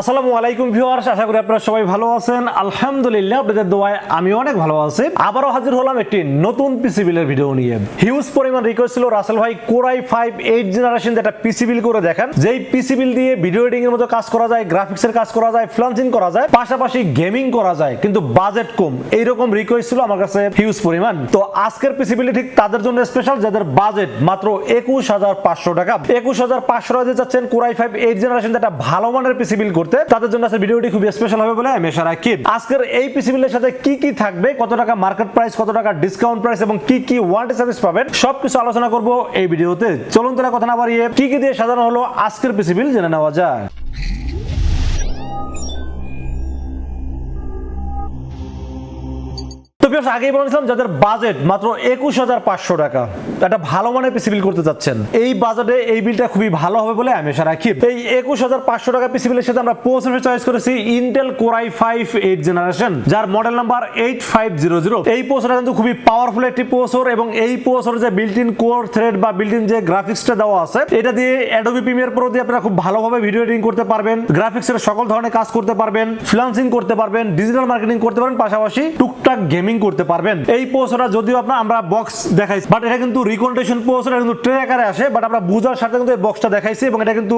আসসালামু আলাইকুম ভিউয়ার্স, আশা করি আপনারা সবাই ভালো আছেন। আলহামদুলিল্লাহ, আপনাদের দোয়ায় আমি অনেক ভালো আছি। আবারও হাজির হলাম একটি নতুন পিসি বিলের ভিডিও নিয়ে। হিউজ পরিমাণ রিকোয়েস্ট ছিল রাসেল ভাই কোরাই ফাইভ এইট জেনারেশন যেটা পিসি বিল করে দেখেন। যেই পিসি বিল দিয়ে ভিডিও এডিটিং এর মতো কাজ করা যায় গ্রাফিক্সের কাজ করা যায় ফ্লান্সিং করা যায়, পাশাপাশি গেমিং করা যায়, কিন্তু বাজেট কম। এইরকম রিকোয়েস্ট ছিল আমার কাছে হিউজ পরিমাণ। তো আজকের পিসি বিল ঠিক তাদের জন্য স্পেশাল যাদের বাজেট মাত্র একুশ হাজার পাঁচশো টাকা। একুশ হাজার পাঁচশো টাকা দিয়ে যাচ্ছেন কোরাই ফাইভ এইট জেনারেশন যেটা ভালো মানের পিসি বিল করতে, তাদের জন্য আজকের ভিডিওটি খুব স্পেশাল হবে বলে আমি আশা রাখি। আজকের এই পিসি বিলের সাথে কি কি থাকবে, কত টাকা মার্কেট প্রাইস কত টাকা ডিসকাউন্ট প্রাইস এবং কি কি ওয়ারেন্টি সার্ভিস পাবেন, সবকিছু আলোচনা করব এই ভিডিওতে। চলুন তারা কথা না বাড়িয়ে কি কি দিয়ে সাজানো হলো আজকের পিসি বিল জেনে নেওয়া যায় তো বিয়ার্স আগেই বলেছিলাম যাদের বাজেট মাত্র একুশ হাজার পাঁচশো টাকা, একটা ভালো মানের পিসি বিল করতে চাচ্ছেন, এই বাজেটে এই বিলটা খুবই ভালো হবে বলে আমি আশা রাখি। এই একুশ হাজার পাঁচশো টাকা পিসি বিলের সাথে আমরা প্রসেসর চয়েস করেছি Intel core i five eight generation যার model number eight five zero zero এই প্রসেসরটা কিন্তু খুবই পাওয়ারফুল একটি প্রসেসর এবং এই প্রসেসর যে বিল্ট ইন কোর থ্রেড বা বিল্ট ইন যে গ্রাফিক্সটা দেওয়া আছে, এটা দিয়ে অ্যাডোবি প্রিমিয়ার প্রো দিয়ে আপনারা খুব ভালোভাবে ভিডিও এডিটিং করতে পারবেন গ্রাফিক্সের সকল ধরনের কাজ করতে পারবেন ফ্রিল্যান্সিং করতে পারবেন ডিজিটাল মার্কেটিং করতে পারবেন, পাশাপাশি টুকটাক গেমিং করতে পারবেন। এই পোস্টটা যদিও আপনার, আমরা বক্স দেখাইছি বাট এটা কিন্তু রিকন্ডেশন পোস্ট এটা কিন্তু ট্রে আকারে আসে বাট আমরা বুঝার সাথে কিন্তু এই বক্সটা দেখাইছি, এবং এটা কিন্তু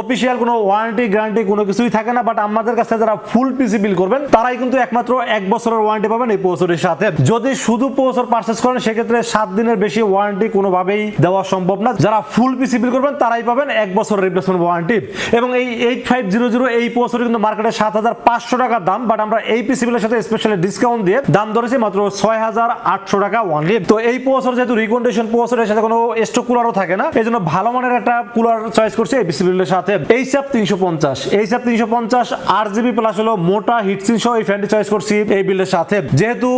অফিসিয়াল কোনো ওয়ারেন্টি গ্যারান্টি কোনো কিছুই থাকে না বাট আমাদের কাছে যারা ফুল পিসি বিল করবেন, তারাই কিন্তু একমাত্র এক বছরের ওয়ারেন্টি পাবেন এই পোস্টের সাথে। যদি শুধু পোস্টর পারচেস করেন, সেক্ষেত্রে সাত দিনের বেশি ওয়ারেন্টি কোনোভাবেই দেওয়া সম্ভব না। যারা ফুল পিসি বিল করবেন, তারাই পাবেন এক বছরের রিপ্লেসমেন্ট ওয়ারেন্টি এবং এই এইট ফাইভ জিরো জিরো এই পোস্টের কিন্তু মার্কেটে সাত হাজার পাঁচশো টাকার দাম বাট আমরা এই পিসি বিলের সাথে স্পেশালি ডিসকাউন্ট দিয়ে দাম ধরেছি মাত্র ছয় হাজার আটশো টাকা ওয়ানলি তো এই পোস্টর যেহেতু রিকন্ডিশন পোস্টের সাথে কোনো স্টক কুলারও থাকে না, এই জন্য ভালো মানের একটা কুলার চয়েস করছি এই পিসি বিলের সাথে। এই সাপ তিনশো পঞ্চাশ, এই সাপ তিনশো পঞ্চাশ আট জিবি প্লাস হলো মোটা হিটসিন সহ এই ফ্যানটি চয়েস করছি এই বিলের সাথে। যেহেতু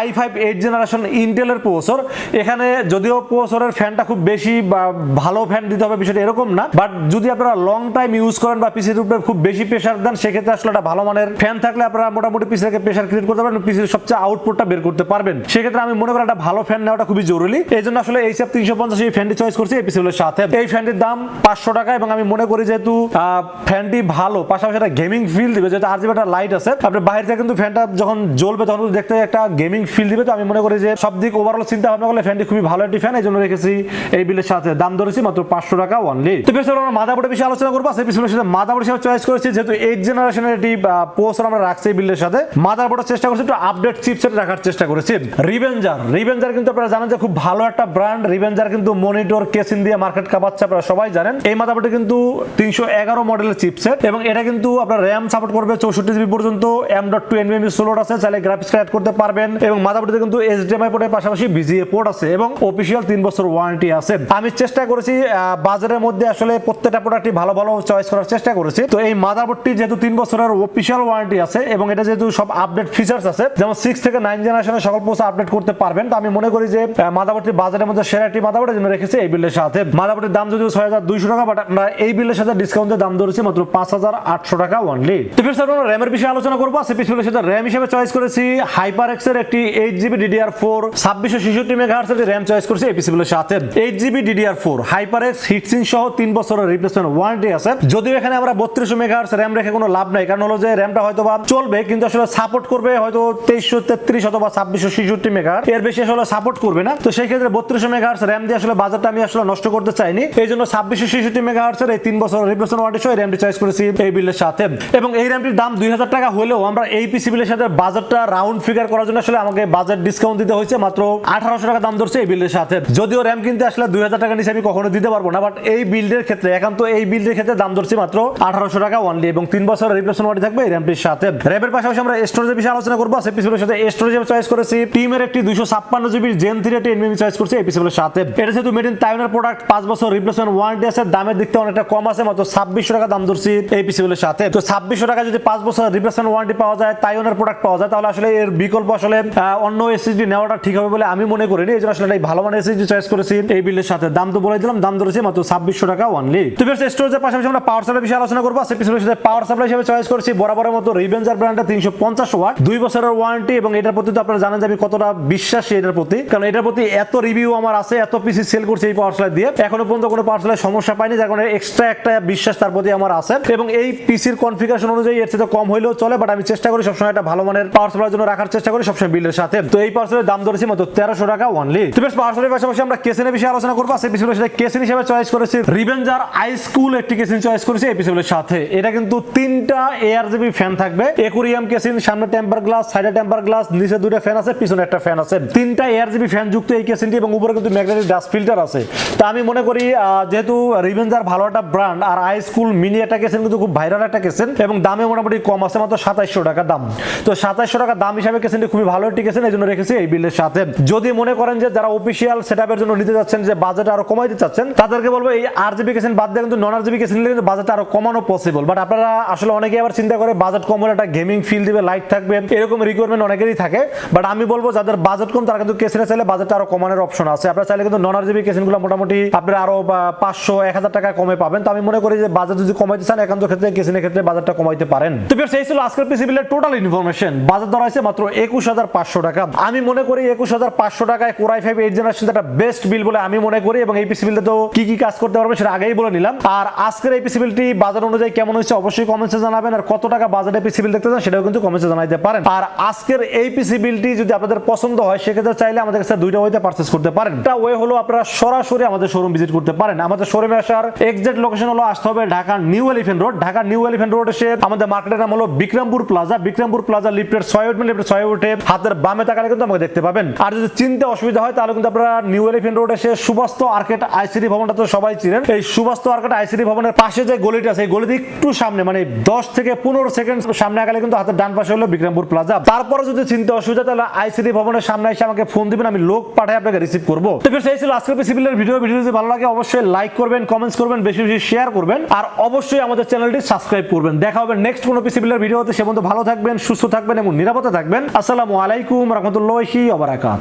আই ফাইভ এইট জেনারেশন ইন্টেলের প্রসেসর এখানে যদিও প্রসেসরের ফ্যানটা খুব বেশি বা ভালো ফ্যান দিতে হবে বিষয়টা এরকম না বাট যদি আপনারা লং টাইম ইউজ করেন বা পিসির উপরে খুব বেশি প্রেশার দেন, সেক্ষেত্রে আসলে একটা ভালো মানের ফ্যান থাকলে আপনারা মোটামুটি পিসিকে প্রেশার ক্রিয়েট করতে পারবেন পিসির সবচেয়ে আউটপুটটা বের করতে পারবেন। সেক্ষেত্রে আমি মনে করি একটা ভালো ফ্যান নেওয়াটা খুবই জরুরি। এই জন্য আসলে এই সব তিনশো পঞ্চাশ এই ফ্যানটি চয়েস করছি, এই পিসিগুলোর সাথে। এই ফ্যানটির দাম পাঁচশো টাকা এবং আমি মনে করি যেহেতু ফ্যানটি ভালো, পাশাপাশি একটা গেমিং ফিল দিবে, যেহেতু আর একটা লাইট আছে। আপনার বাইরে থেকে কিন্তু ফ্যানটা যখন জ্বলবে তখন দেখতে একটা গেমিং ফিল দিবে। তো আমি মনে করি যে সব দিক ওভারঅল চিন্তা ভাবনা করলে ফ্যানটি খুবই ভালো একটি ফ্যান এই জন্য রেখেছি এই বিলের সাথে। দাম ধরেছি মাত্র পাঁচশো টাকা ওয়ানলি তো বেশ আমরা মাদাবোর্ডের বিষয়ে আলোচনা করব। সেই পিছনের সাথে মাদাবোর্ড হিসেবে চয়েস করেছি, যেহেতু এইট জেনারেশনের একটি পোস্টার আমরা রাখছি এই বিলের সাথে। মাদারবোর্ডের চেষ্টা করছি একটু আপডেট চিপসেট রাখার চেষ্টা করেছি। রিভেঞ্জার রিভেঞ্জার কিন্তু আপনারা জানেন যে খুব ভালো একটা ব্র্যান্ড রিভেঞ্জার কিন্তু মনিটর কেসিন দিয়ে মার্কেট কাপাচ্ছে, আপনারা সবাই জানেন। এই মাদাবোর্ডে কিন্তু তিনশো এগারো মডেলের চিপসেট এবং এটা কিন্তু আপনার র্যাম সাপোর্ট করবে চৌষট্টি জিবি পর্যন্ত এম ডট টু এনবিএমি সোলোড আছে, চাইলে গ্রাফিক্স অ্যাড করতে পারবেন এবং মাদাবোর্ডে কিন্তু এইচডিএমআই পোর্টের পাশাপাশি বিজিএ পোর্ট আছে এবং অফিসিয়াল তিন বছর ওয়ারেন্টি আছে। আমি চেষ্টা করেছি বাজারের মধ্যে আসলে প্রত্যেকটা প্রোডাক্টই ভালো ভালো চয়েস করার চেষ্টা করেছি। তো এই মাদারবোর্ডটি যেহেতু তিন বছরের অফিসিয়াল ওয়ারেন্টি আছে এবং এটা যেহেতু সব আপডেট ফিচার্স আছে, যেমন সিক্স থেকে নাইন জেনারেশনের সকল পোস্ট আপডেট করতে পারবেন। তো আমি মনে করি যে মাদারবোর্ডটি বাজারের মধ্যে সেরা একটি মাদারবোর্ডের জন্য রেখেছি এই বিলের সাথে। মাদারবোর্ডের দাম যদিও ছয় হাজার দুইশো টাকা বাট আমরা এই বিলের সাথে ডিসকাউন্টের দাম ধরেছি মাত্র পাঁচ হাজার আটশো টাকা ওয়ানলি তো ফির আমরা র্যামের বিষয়ে আলোচনা করব। সে পিছনের সাথে র্যাম হিসেবে চয়েস করেছি। হাইপার এক্সের একটি এইট জিবি ডিডিআর ফোর ছাব্বিশশো ছেষট্টি মেগা হার্স র্যাম চয়েস করেছি এই পিসিগুলোর সাথে। Eight GB DDR four HyperX heatsink সহ তিন বছরের রিপ্লেসমেন্ট ওয়ারেন্টি আছে। যদিও এখানে আমরা বত্রিশশো মেগা হার্স র্যাম রেখে কোনো লাভ নাই, কারণ হলো যে র্যামটা হয়তো বা চলবে, কিন্তু আসলে সাপোর্ট করবে হয়তো তেইশশো তেত্রিশ অথবা ছাব্বিশশো ছেষট্টি মেগা এর বেশি আসলে সাপোর্ট করবে না। তো সেই ক্ষেত্রে বত্রিশশো মেগা র্যাম দিয়ে আসলে বাজারটা আমি আসলে নষ্ট করতে চাইনি। এই জন্য ছাব্বিশশো ছেষট্টি মেগা হার্সের এই তিন বছর রিপ্লেসমেন্ট ওয়ারেন্টি সহ র্যামটি চয়েস করেছি এই বিলের সাথে। এবং এই র্যামটির দাম দুই হাজার টাকা হলেও আমরা এই পিসি বিলের সাথে বাজারটা রাউন্ড ফিগার করার জন্য আসলে আমাকে বাজার ডিসকাউন্ট দিতে হয়েছে মাত্র আঠারোশো টাকা দাম ধরছে এই বিলের সাথে। যদিও র্যাম কিনতে আসলে দুই হাজার টাকা নিচে আমি কখনো দিতে পারব না বাট এই বিল্ডের ক্ষেত্রে, একান্ত এই বিল্ডের ক্ষেত্রে দাম ধরছি মাত্র আঠারোশো টাকা ওয়ানলি এবং তিন বছর রিপ্লেসমেন্ট ওয়ারেন্টি থাকবে এই র্যামটির সাথে। র্যামের পাশাপাশি আমরা স্টোরেজের বিষয়ে আলোচনা করব। সেই পিসিবিলের সাথে স্টোরেজ চয়েস করেছি। টিমের একটি ছাপ্পান্ন জিবির জেন চয়েস করছি সাথে। এটা যেহেতু মেড ইন তাইওয়ানের প্রোডাক্ট পাঁচ বছর রিপ্লেসমেন্ট ওয়ারেন্টি আছে, দামের দিক থেকে অনেকটা কম আছে, মাত্র ছাব্বিশশো টাকা দাম ধরছি সাথে। তো ছাব্বিশশো টাকা যদি পাঁচ বছর রিপ্লেসমেন্ট ওয়ারেন্টি পাওয়া যায় তাইওয়ানের প্রোডাক্ট পাওয়া যায়, তাহলে আসলে এর বিকল্প আসলে অন্য এসএসডি নেওয়াটা ঠিক হবে বলে আমি মনে করিনি। এই জন্য আসলে ভালো মানের এসএসডি চয়েস করেছি এই বিলের সাথে। দাম তো বলে দিলাম, দাম ধরেছি মাত্র ছাব্বিশশো টাকা অনলি তো স্টোরেজের পাশাপাশি আমরা পাওয়ার সাপ্লাই বিষয়ে আলোচনা করব। সেই সাথে পাওয়ার সাপ্লাই হিসেবে চয়েস করেছি, বরাবরের মতো রিভেঞ্জার ব্র্যান্ডের তিনশো পঞ্চাশ ওয়াট দুই বছরের ওয়ারেন্টি এবং এটার প্রতি কিন্তু আপনারা জানেন যে আমি কতটা বিশ্বাসী এটার প্রতি। কারণ এটার প্রতি এত রিভিউ আমার আছে, এত পিসি সেল করছে এই পাওয়ার দিয়ে। এখনও পর্যন্ত কোনো পাওয়ার সমস্যা পাইনি, যার কারণে এক্সট্রা একটা বিশ্বাস তার প্রতি আমার আছে। এবং এই পিসির কনফিগারেশন অনুযায়ী এর চেয়ে কম হইলেও চলে বাট আমি চেষ্টা করি সবসময় একটা ভালো মানের পাওয়ার সাপ্লাইয়ের জন্য রাখার চেষ্টা করি, সবসময় বিলের সাথে। তো এই পাওয়ার দাম ধরেছি মাত্র তেরোশো টাকা অনলি তো বেশ পাওয়ার পাশাপাশি আমরা কেসেনের বিষয়ে আলোচনা করব সেই পিসিগুলো সেটা কেসেন হিসেবে চয়েস করেছি রিভেঞ্জার আই স্কুল একটি কেসিন চয়েস করেছি এই পিসিগুলোর সাথে। এটা কিন্তু তিনটা এয়ার জিবি ফ্যান থাকবে। একুরিয়াম কেসিন, সামনে টেম্পার গ্লাস সাইডে টেম্পার গ্লাস নিচে দুটো ফ্যান আছে, পিছনে একটা ফ্যান আছে। তিনটা এয়ার জিবি ফ্যান যুক্ত এই কেসিনটি এবং উপরে কিন্তু ম্যাগনেটিক ডাস্ট ফিল্টার আছে। তা আমি মনে করি যেহেতু রিভেঞ্জার ভালো একটা ব্র্যান্ড আর আই স্কুল মিনি একটা কেসেন কিন্তু খুব ভাইরাল একটা কেসেন এবং দামে মোটামুটি কম আছে, মাত্র সাতাইশশো টাকা দাম। তো সাতাইশশো টাকা দাম হিসাবে কেসেনটি খুবই ভালো একটি কেসেন এই জন্য রেখেছি এই বিলের সাথে। যদি মনে করেন যে যারা অফিসিয়াল সেটআপের জন্য নিতে যাচ্ছেন, যে বাজেট আরও কমাইতে চাচ্ছেন, তাদেরকে বলব এই আর জিবি কেসেন বাদ দিয়ে কিন্তু নন আর জিবি কেসেন কিন্তু বাজেট আরও কমানো পসিবল বাট আপনারা আসলে অনেকে আবার চিন্তা করে বাজেট কম হলে একটা গেমিং ফিল দিবে লাইট থাকবে, এরকম রিকোয়ারমেন্ট অনেকেরই থাকে। বাট আমি বলব যাদের বাজেট কম, তারা কিন্তু কেসিনে চাইলে বাজেট আরও কমানোর অপশন আছে। আপনারা চাইলে কিন্তু নন আর জিবি কেসিনগুলো মোটামুটি আপনারা আরও পাঁচশো, এক হাজার টাকা কমে পাবেন। তো আমি মনে করি যে বাজেট যদি কমাইতে চান, একান্ত ক্ষেত্রে, কেসিনের ক্ষেত্রে বাজারটা কমাইতে পারেন। তো এই ছিল আজকের পিসি বিলের টোটাল ইনফরমেশন বাজার ধরা হয়েছে মাত্র একুশ হাজার পাঁচশো টাকা। আমি মনে করি একুশ হাজার পাঁচশো টাকায় core i five eight generation একটা বেস্ট বিল বলে আমি মনে করি এবং এই পিসি বিলটা তো কি কি কাজ করতে পারবে সেটা আগেই বলে নিলাম। আর আজকের এই পিসি বিলটি বাজার অনুযায়ী কেমন হয়েছে অবশ্যই কমেন্টসে জানাবেন। আর কত টাকা বাজারে পিসি বিল দেখতে চান সেটাও কিন্তু কমেন্টসে জানাইতে পারেন। আর আজকের এই পিসি বিলটি যদি আপনাদের পছন্দ হয়, সেক্ষেত্রে চাইলে আমাদের কাছে দুইটা ওয়েতে পারচেস করতে পারেন। একটা ওয়ে হলো আপনারা সরাসরি আমাদের শোরুম ভিজিট করতে পারেন। আমাদের শোরুমে আসার এক্সাক্ট লোকেশন হলো আসতে হবে Dhaka new elephant road Dhaka new elephant road এসে আমাদের মার্কেটের নাম হলো বিক্রমপুর প্লাজা বিক্রমপুর প্লাজা লিফটের ছয় উঠবেন লিফটের ছয় উঠে হাতের বামে তাকালে কিন্তু আমাকে দেখতে পাবেন। আর যদি চিনতে অসুবিধা হয়, তাহলে কিন্তু আপনারা নিউ এলিফেন্ট রোড এসে সুবাস্ত আর্কেট আইসিডি ভবনটা তো সবাই চিনেন। এই সুবাস্ত আর্কেট আইসিডি ভবনের পাশে যে গলিটা আছে, এই গলিতে একটু সামনে মানে দশ থেকে পনেরো সেকেন্ড সামনে আগালে কিন্তু হাতের ডান পাশে হলো বিক্রমপুর প্লাজা তারপরে যদি চিনতে অসুবিধা তাহলে আইসিডি ভবনের সামনে এসে আমাকে ফোন দিবেন, আমি লোক পাঠাই আপনাকে রিসিভ করব। তো ফ্রেন্ডস এই ছিল আজকের সিভিলের ভিডিও ভিডিও যদি ভালো লাগে, অবশ্যই লাইক করবেন কমেন্টস করবেন, বেশি বেশি শেয়ার করবেন, আর অবশ্যই আমাদের চ্যানেলটি সাবস্ক্রাইব করবেন। দেখা হবে নেক্সট কোনো পিসিবিলের ভিডিওতে সে বন্ধু ভালো থাকবেন, সুস্থ থাকবেন এবং নিরাপদে থাকবেন। আসসালামু আলাইকুম, রহমতুল্লাহি ওবারাকাত